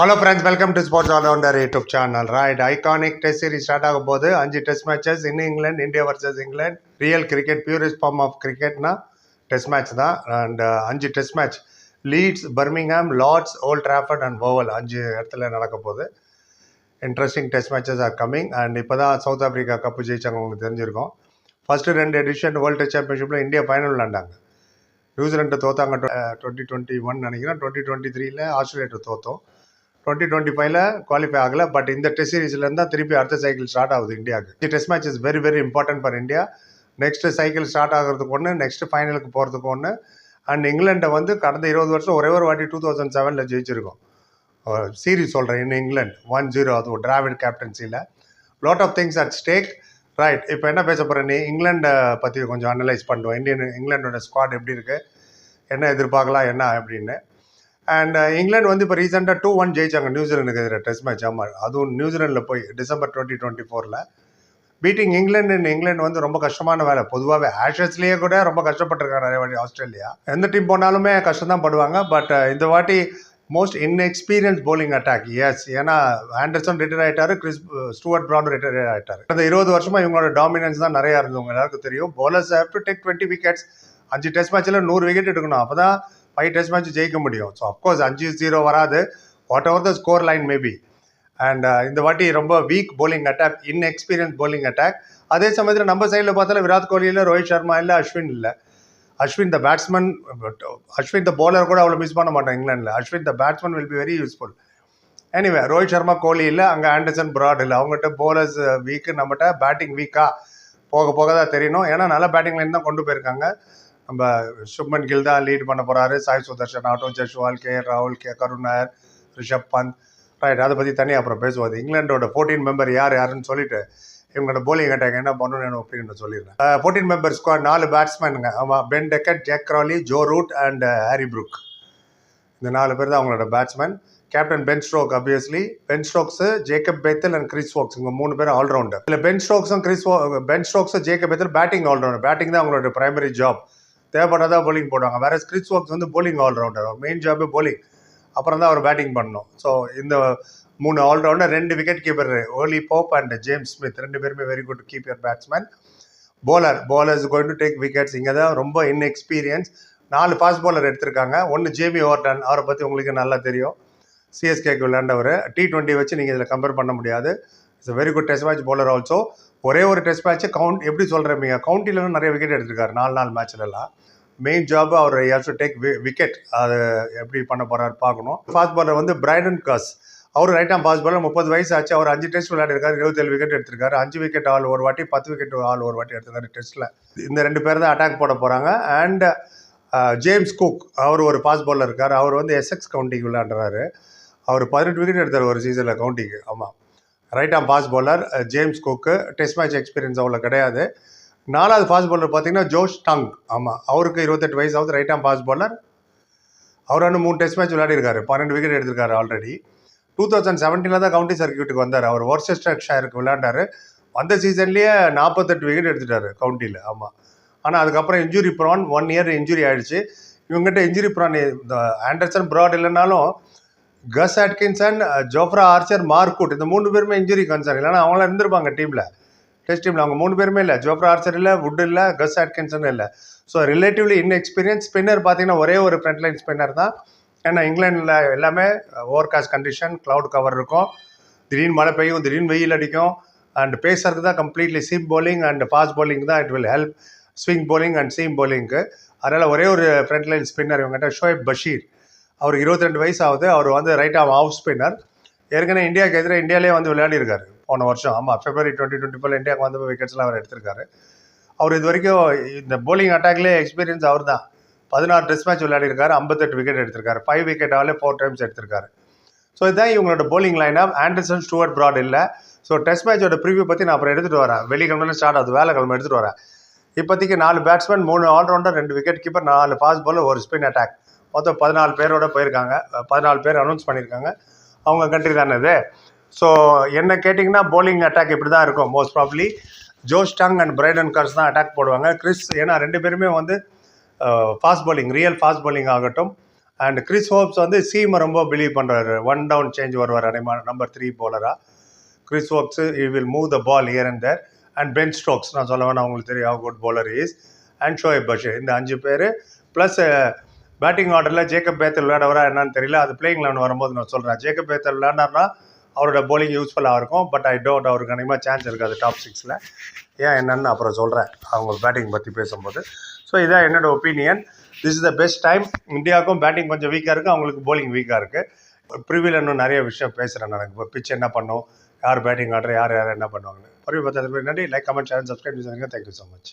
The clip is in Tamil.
Hello friends welcome to sports all rounder YouTube channel right iconic test series start ஆக போது அஞ்சு test matches in England India versus England real cricket purist form of கிரிக்கெட்னா test match தான். அண்ட் அஞ்சு test match Leeds Birmingham Lord's Old Trafford and Oval அஞ்சு இடத்துல நடக்க போகுது. Interesting test matches are coming and இப்போ தான் சவுத் ஆஃப்ரிக்கா கப்பு ஜெயிச்சாங்க உங்களுக்கு தெரிஞ்சிருக்கும். ஃபஸ்ட்டு ரெண்டு எடிஷன் வேர்ல்டு டெஸ்ட் சாம்பியன்ஷிப்பில் இந்தியா ஃபைனல் விளாண்டாங்க. நியூசிலாண்டு தோத்தாங்க டுவெண்ட்டி டுவெண்ட்டி ஒன் நினைக்கிறேன். டுவெண்ட்டி டுவெண்ட்டி த்ரீல ஆஸ்திரேலியா தோத்தோம். டுவெண்ட்டி டுவெண்ட்டி ஃபைவ்ல குவாலிஃபை ஆகல. பட் இந்த டெஸ்ட் சீரீஸ்லேருந்து தான் திருப்பி அடுத்த சைக்கிள் ஸ்டார்ட் ஆகுது இந்தியாவுக்கு. இந்த test match is very very important for India next cycle start ஆகிறதுக்கு ஒன்று நெக்ஸ்ட் ஃபைனலுக்கு போகிறதுக்கு ஒன்று அண்ட் இங்கிலாண்டை வந்து கடந்த இருபது வருஷம் ஒரே ஒரு வாட்டி டூ தௌசண்ட் செவனில் ஜெயிச்சிருக்கோம். சீரீஸ் சொல்கிறேன் இன் இங்கிலாந்து. ஒன் ஜீரோ அது Dravid கேப்டன்சியில் lot of things at stake right இப்போ என்ன பேச போகிற நீ இங்கிலாண்டை பற்றி கொஞ்சம் அனலைஸ் பண்ணுவோம் இந்தியன் இங்கிலாண்டோட ஸ்குவாட் எப்படி இருக்குது என்ன எதிர்பார்க்கலாம் என்ன அப்படின்னு. அண்ட் இங்கிலாந்து uh, வந்து இப்போ ரீசெண்டாக டூ ஒன் ஜெயிச்சாங்க நியூசிலாண்டுக்கு எதிராக டெஸ்ட் மேட்ச் ஆமாம் அதுவும் நியூசிலாண்டில் போய் டிசம்பர் டுவெண்ட்டி டுவெண்ட்டி ஃபோரில் பீட்டிங் இங்கிலாந்து இங்கிலாந்து வந்து ரொம்ப கஷ்டமான வேலை. பொதுவாகவே ஆஷஸ்லேயே கூட ரொம்ப கஷ்டப்பட்டிருக்காங்க நிறைய வாட்டி ஆஸ்திரேலியா எந்த டீம் போனாலுமே கஷ்டம் தான் படுவாங்க பட் uh, இந்த வாட்டி most inexperience bowling attack is ஏன்னா ஆண்டர்சன் ரிட்டையர் ஆகிட்டாரு கிறிஸ் ஸ்டூவர்ட் ப்ரௌன் ரிட்டையர் ஆகிட்டாரு அந்த இருபது வருஷமாக இவங்களோட டாமினன்ஸ் தான் நிறையா இருந்தவங்க. எல்லாருக்கும் தெரியும். Bowlers have to take twenty wickets அஞ்சு டெஸ்ட் மேட்ச்சில் நூறு விக்கெட் எடுக்கணும். அப்போ தான் ஃபைவ் டெஸ்ட் மேட்ச் ஜெயிக்க முடியும். ஸோ அஃப்கோர்ஸ் அஞ்சு ஜீரோ வராது. Whatever the score line maybe and இந்த வாட்டி ரொம்ப weak bowling attack inexperience bowling attack அதே சமயத்தில் நம்ம சைடில் பார்த்தாலும் விராட் கோலி இல்லை ரோஹித் சர்மா இல்லை அஸ்வின் இல்லை. Ashwin the batsman uh, Ashwin the bowler கூட அவ்வளோ மிஸ் பண்ண மாட்டோம் இங்கிலாண்டில் Ashwin the batsman will be very useful anyway Rohit Sharma Kohli இல்லை அங்கே ஆண்டர்சன் பிராட் இல்லை. அவங்ககிட்ட போலர்ஸ் வீக்கு uh, நம்மகிட்ட பேட்டிங் வீக்காக போக போக தான் தெரியணும். ஏன்னா நல்ல பேட்டிங் லைன் தான் கொண்டு போயிருக்காங்க. நம்ம சுப்மன் கில் தான் லீட் பண்ண போகிறாரு சாய் சுதர்ஷன் ஆட்டோ ஜெஷ்வால் கே ராகுல் கே கருண் நாயர் ரிஷப் பந்த் ரைட் அதை பற்றி தனியாக அப்புறம் பேசுவார் இங்கிலாண்டோட ஃபோர்டீன் மெம்பர் யார் யாருன்னு சொல்லிட்டு இவங்களோட போலிங் அட்டாக் என்ன பண்ணணும்னு அப்படின்னு சொல்லிடுறேன். ஃபோர்டீன் மெம்பர் ஸ்குவாட் நாலு பேட்ஸ்மேனுங்க ஆமாம் Ben Duckett Zak Crawley Joe Root and Harry Brook இந்த நாலு பேர் தான் அவங்களோட batsman captain Ben Stokes obviously Ben Stokes Jacob Bethell and Chris Woakes இவங்க மூணு பேரும் ஆல்ரவுண்டர் இல்லை பென் ஸ்ட்ரோக்ஸும் Chris Ben ஸ்ட்ரோக்ஸும் Jacob Bethell batting all rounder batting தான் அவங்களோட பிரைமரி ஜாப் தேவைப்பட்டால் தான் போலிங் போடுவாங்க. வேற கிறிஸ் வாக்ஸ் வந்து போலிங் ஆல்ரவுண்டர் மெயின் ஜாபே போலிங் அப்புறம் தான் அவர் பேட்டிங் பண்ணணும். ஸோ இந்த மூணு ஆல்ரவுண்டர் ரெண்டு wicketkeeper Ollie Pope and James Smith ரெண்டு பேருமே very good keeper batsman bowler bowlers is to take wickets இங்கே தான் ரொம்ப இன்எக்ஸ்பீரியன்ஸ் நாலு ஃபாஸ்ட் bowler எடுத்திருக்காங்க. ஒன்று ஜேமி ஓர்டன் அவரை பற்றி உங்களுக்கு நல்லா தெரியும். சிஎஸ்கேக்கு விளையாண்டவர். டி ட்வெண்ட்டி வச்சு நீங்கள் இதில் கம்பேர் பண்ண முடியாது. It's very good test match bowler also ஒரே ஒரு டெஸ்ட் மேட்ச் கவுண்ட் எப்படி சொல்கிறீங்க கவுண்டிலும் நிறைய விக்கெட் எடுத்திருக்காரு. நாலு நாலு மேட்ச்லலாம் மெயின் ஜாப் அவர் ஹேவ் டு டேக் விக்கெட் அது எப்படி பண்ண போகிறாரு பார்க்கணும். ஃபாஸ்ட் பாலர் வந்து பிரைடன் காஸ் அவர் ரைட் ஆம் ஃபாஸ்ட் பாலர் முப்பது வயசு ஆச்சு. அவர் அஞ்சு டெஸ்ட் விளையாடிருக்காரு. இருபத்தேழு விக்கெட் எடுத்திருக்காரு. அஞ்சு விக்கெட் ஆள் ஒரு வாட்டி பத்து விக்கெட் ஆள் ஒரு வாட்டி எடுத்திருக்காரு டெஸ்ட்டில் இந்த ரெண்டு பேர் தான் அட்டாக் போட போகிறாங்க அண்ட் ஜேம்ஸ் uh, குக் அவர் ஒரு ஃபாஸ்ட் பாலர் இருக்கார். அவர் வந்து எஸ்எக்ஸ் கவுண்டிக்கு விளையாடுறாரு. அவர் பதினெட்டு விக்கெட் எடுத்தார் ஒரு சீசனில் கவுண்டிக்கு ஆமாம் right arm fast bowler James Cook test match experience அவ்வளோ கிடையாது. நாலாவது ஃபாஸ்ட் பவுலர் பார்த்தீங்கன்னா ஜோஷ் டங் ஆமாம் அவருக்கு இருபத்தெட்டு வயசு ஆகுது ரைட் ஆம் ஃபாஸ்ட் பவுலர் அவர் வந்து மூணு டெஸ்ட் மேட்ச் விளையாடிருக்காரு. பன்னெண்டு விக்கெட் எடுத்திருக்காரு ஆல்ரெடி டூ தௌசண்ட் செவன்டீனில் தான் கவுண்டி சர்க்கியூட்டுக்கு வந்தார். அவர் ஒர்செஸ்டர் ஷாருக்கு விளையாண்டார். வந்த சீசன்லேயே நாற்பத்தெட்டு விக்கெட் எடுத்துட்டாரு கவுண்டியில் ஆமாம் ஆனால் அதுக்கப்புறம் injury prone one year injury ஆயிடுச்சு. இவங்ககிட்ட இன்ஜுரி ப்ரான் இந்த ஆண்டர்சன் ப்ராட் இல்லைனாலும் கஸ் அட்கின்சன் ஜோஃப்ரா ஆர்ச்சர் மார்க்குட் இந்த மூணு பேருமே இன்ஜுரி கன்சர்ன் இல்லைன்னா அவங்களாம் இருந்திருப்பாங்க டீமில் டெஸ்ட் டீமில் அவங்க மூணு பேருமே இல்லை. ஜோஃப்ரா ஆர்ச்சர் இல்லை வுட் இல்லை கஸ் அட்கின்சன் இல்லை. ஸோ ரிலேட்டிவ்லி இன்எக்ஸ்பீரியன்ஸ் ஸ்பின்னர் பார்த்தீங்கன்னா ஒரே ஒரு ஃப்ரண்ட்லைன் ஸ்பின்னர் தான். ஏன்னா இங்கிலாண்டில் எல்லாமே ஓவர்காஸ்ட் கண்டிஷன் க்ளவுட் கவர் இருக்கும். திடீர்னு மழை பெய்யும் திடீர்னு வெயில் அடிக்கும். அண்ட் பேசுறதுக்கு தான் completely seam bowling and fast bowling தான் it will help swing bowling and seam போலிங்க்கு அதனால் ஒரே ஒரு ஃப்ரண்ட் லைன் ஸ்பின்னர் இவங்ககிட்ட ஷோயப் பஷீர் அவருக்கு இருபத்தி ரெண்டு வயசு ஆகுது அவர் வந்து ரைட் ஆஃப் ஆஃப் ஸ்பின்னர் ஏற்கனவே இந்தியாவுக்கு எதிராக இந்தியாவிலே வந்து விளையாடிருக்காரு போன வருஷம். ஆமாம் ஃபெப்ரவரி டுவெண்ட்டி டுவெண்ட்டி ஃபோர் இந்தியாவுக்கு வந்து விக்கெட்ஸ்லாம் அவர் எடுத்திருக்காரு. அவர் இது வரைக்கும் இந்த போலிங் அட்டாக்லேயே எக்ஸ்பீரியன்ஸ் அவர் தான் பதினாறு டெஸ்ட் மேட்ச் விளையாடிருக்காரு ஐம்பத்தெட்டு விக்கெட் எடுத்திருக்காரு. ஃபைவ் விக்கெட்டாலே ஃபோர் டைம்ஸ் எடுத்திருக்காரு. ஸோ இதுதான் இவங்களோட bowling line of Anderson Stuart Broad இல்லை ஸோ டெஸ்ட் மேட்சோட ப்ரிவியூ பற்றி நான் அப்புறம் எடுத்துகிட்டு வரேன். வெள்ளிக்கிழமை ஸ்டார்ட் ஆகுது. வேலைக்கிழமை எடுத்துகிட்டு வரேன். இப்போதைக்கு நாலு பேட்ஸ்மேன் மூணு ஆல்ரவுண்டர் ரெண்டு விக்கெட் கீப்பர் நாலு ஃபாஸ்ட் bowler ஒரு ஸ்பின் அட்டாக் மொத்தம் பதினாலு பேரோட போயிருக்காங்க. பதினாலு பேர் அனௌன்ஸ் பண்ணியிருக்காங்க. அவங்க கண்ட்ரி தானே இது? ஸோ என்ன கேட்டிங்கன்னா போலிங் அட்டாக் இப்படி தான் இருக்கும் most probably Josh Tongue and Brydon Carse தான் அட்டாக் போடுவாங்க. கிறிஸ் ஏன்னா ரெண்டு பேருமே வந்து fast bowling real fast bowling ஆகட்டும். அண்ட் கிறிஸ் ஹோப்ஸ் வந்து சீமை ரொம்ப பிலீவ் பண்ணுறாரு ஒன் டவுன் சேஞ்ச் வருவார் அனைமா number three போலராக Chris Hobbs he will move the ball here and there and Ben Stokes நான் சொல்ல வேணா உங்களுக்கு தெரியும் how good bowler is and Shoaib Bashir இந்த அஞ்சு பேர். ப்ளஸ் பேட்டிங் ஆர்டரில் ஜேக்கப் பேத்தல் விளையாடவரா என்னன்னு தெரியல. அது பிளேயிங் லெவன் வரும்போது நான் சொல்கிறேன் ஜேக்கப் பேத்தல் விளையாண்டார்னா அவரோட போலிங் யூஸ்ஃபுல்லாக இருக்கும். பட் ஐ டோன்ட் அவருக்கு அதிகமாக சான்ஸ் இருக்காது டாப் சிக்ஸில் ஏன் என்னன்னு அப்புறம் சொல்கிறேன் அவங்க பேட்டிங் பற்றி பேசும்போது. ஸோ இதான் என்னோட opinion this is the best time இந்தியாவுக்கும் பேட்டிங் கொஞ்சம் வீக்காக இருக்குது அவங்களுக்கு போலிங் வீக்காக இருக்குது ப்ரிவியில் இன்னும் நிறைய விஷயம் பேசுகிறேன் நான். இப்போ பிச் என்ன பண்ணும்? யார் பேட்டிங் ஆடுற? யார் யார் என்ன பண்ணுவாங்கன்னு. பரிவு பத்து நன்றி லைக் கமெண்ட் சேனல் சப்ஸ்கிரைப் பண்ணுங்க தேங்க்யூ ஸோ மச்